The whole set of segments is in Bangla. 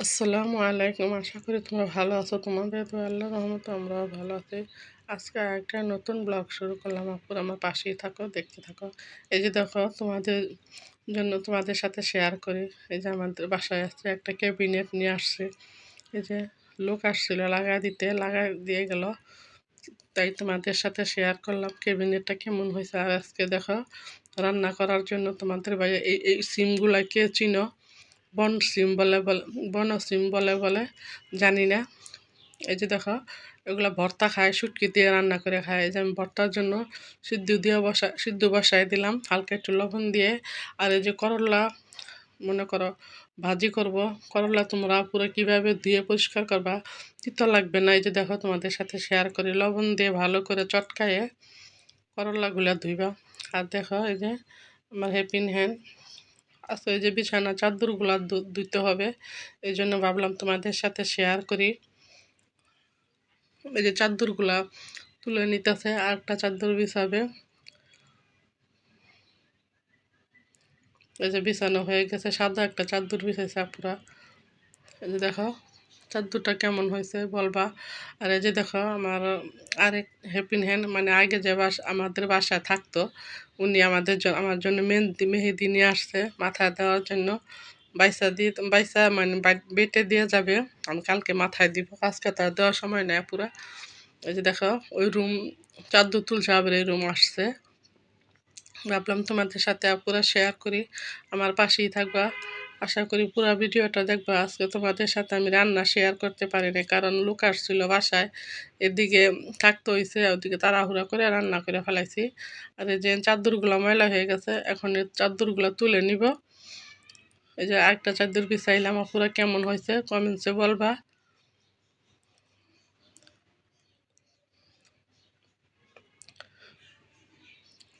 আসসালামু আলাইকুম। আশা করি তোমরা ভালো আছো। তোমাদের তো আল্লাহ রহমত আমরাও ভালো আছি। আজকে একটা নতুন ব্লগ শুরু করলাম। আপুর আমার পাশেই থাকো, দেখতে থাকো। এই যে দেখো, তোমাদের জন্য তোমাদের সাথে শেয়ার করি। এই যে আমাদের বাসায় আসছে একটা ক্যাবিনেট নিয়ে আসছে। এই যে লোক আসছিল লাগাই দিতে লাগাই দিয়ে গেল। তাই তোমাদের সাথে শেয়ার করলাম ক্যাবিনেটটা কেমন হয়েছে। আর আজকে দেখো, রান্না করার জন্য তোমাদের বাইরে এই এই সিমগুলাকে চিনো। বন সিম বলে বলে বন সিম বলে বলে জানি না। এই যে দেখো, এগুলো ভর্তা খায়, শুটকি দিয়ে রান্না করে খায়। এই যে আমি ভর্তার জন্য সিদ্ধ দিয়ে বসা, সিদ্ধ বসাই দিলাম, হালকা একটু লবণ দিয়ে। আর এই যে করলা, মনে করো, ভাজি করব। করলা তোমরা পুরো কীভাবে ধুয়ে পরিষ্কার করবা তিতো লাগবে না। এই যে দেখো, তোমাদের সাথে শেয়ার করি। লবণ দিয়ে ভালো করে চটকায়ে করলাগুলো ধুইবা। আর দেখো, এই যে আমার হ্যাপিন হ্যান্ড আচ্ছা এই যে বিছানা, চাদরগুলো ধুতে হবে। এই জন্য ভাবলাম তোমাদের সাথে শেয়ার করি। এই যে চাদরগুলা তুলে নিতেছে আর একটা চাদর বিছাবে। এই যে বিছানো হয়ে গেছে, সাদা একটা চাদর বিছাইছে আপুরা। এই যে দেখো। চাদরটা কেমন হয়েছে বলবা? আর এই যে দেখো, আমার আরেক হ্যাপিন হ্যান্ড মানে আগে যে বাস, আমাদের বাসায় থাকতো, উনি আমাদের আমার জন্য মেহেদি মেহেদি নিয়ে আসছে মাথায় দেওয়ার জন্য। বাইসা দিয়ে বাইসা মানে বেটে দিয়ে যাবে, আমি কালকে মাথায় দিব আজকে তার দেওয়ার সময় নেয় পুরা। এই যে দেখো, ওই রুম চাদর তুলছে আবার এই রুম আসছে। ভাবলাম তোমাদের সাথে পুরো শেয়ার করি, আমার পাশেই থাকবা। আশা করি পুরো ভিডিওটা দেখব। আজকে তোমাদের সাথে আমি রান্না শেয়ার করতে পারিনি, কারণ লোক আসছিল বাসায়, এদিকে থাকতে হয়েছে ওদিকে তাড়াহুড়া করে রান্না করে ফেলাইছি। আর এই যে চাদরগুলো ময়লা হয়ে গেছে, এখন এই চাদরগুলো তুলে নিব। এই যে আরেকটা চাদর বিছাইলাম পুরো কেমন হয়েছে কমেন্টসে বলবা।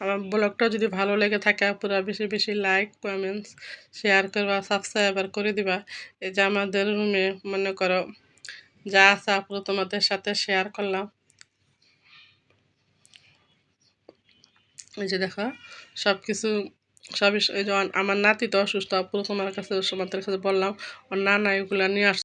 আমার ব্লগটা যদি ভালো লেগে থাকে পুরো বেশি বেশি লাইক কমেন্টস শেয়ার করবা সাবস্ক্রাইবার করে দিবা। এই যে আমাদের রুমে মনে করো, যা আছে পুরো তোমাদের সাথে শেয়ার করলাম। এই যে দেখো সব কিছু সবই, এই যে আমার নাতি তো অসুস্থ পুরো তোমার কাছে, তোমাদের কাছে বললাম, ওর নানা এগুলো নিয়ে আস